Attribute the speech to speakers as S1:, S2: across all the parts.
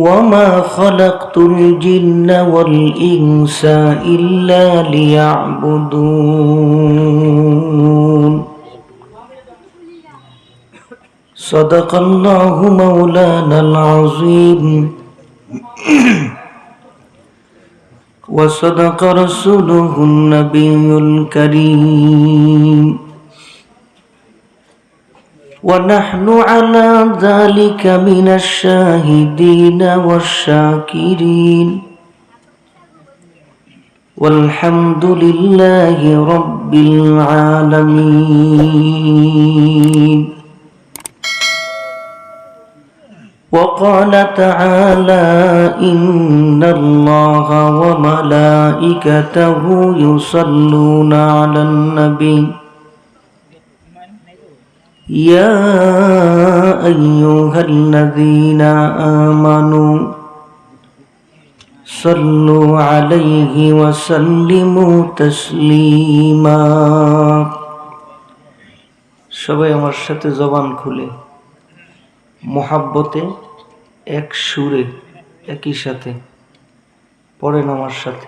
S1: وما خلقت الجن والإنس إلا ليعبدون صدق الله مولانا العظيم وصدق رسوله النبي الكريم ونحن على ذلك من الشاهدين والشاكرين. والحمد لله رب العالمين. وقال تعالى إن الله وملائكته يصلون على النبي يا أيها الذين آمنوا صلوا عليه وسلموا تسليما সবাই আমার সাথে জবান খুলে মোহাব্বতে এক সুরে একই সাথে পড়েন আমার সাথে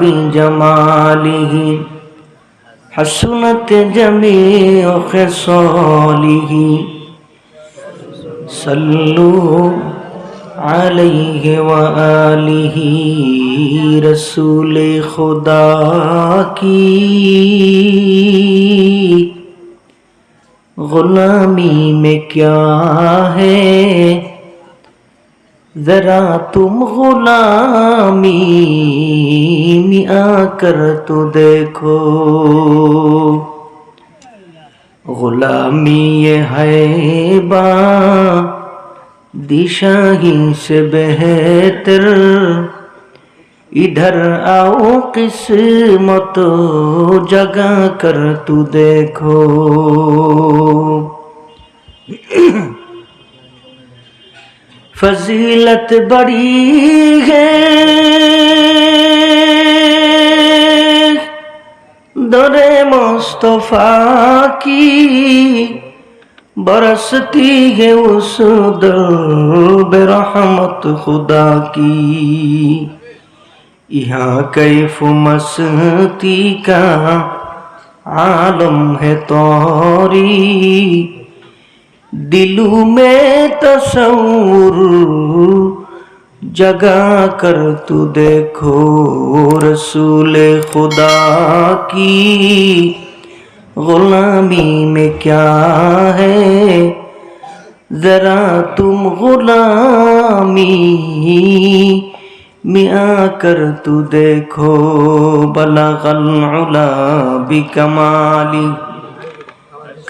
S1: بجماله حسنت جمیع خصالی ہی صلوا علیہ وآلہ رسول خدا کی۔ غلامی میں کیا ہے؟ जरा तुम गुलामी में आकर तो देखो गुलामी ये है बा दिशा ही से बेहतर इधर आओ किस्मत जगा कर तू देखो فضیلت بڑی ہے۔ در مصطفیٰ کی برستی ہے اس در برحمت خدا کی۔ یہاں کیف مستی کا عالم ہے توری۔ دلوں میں تصور جگا کر تو دیکھو رسول خدا کی۔ غلامی میں کیا ہے؟ ذرا تم غلامی میں آ کر تو دیکھو، بلغ العلا بکمالی۔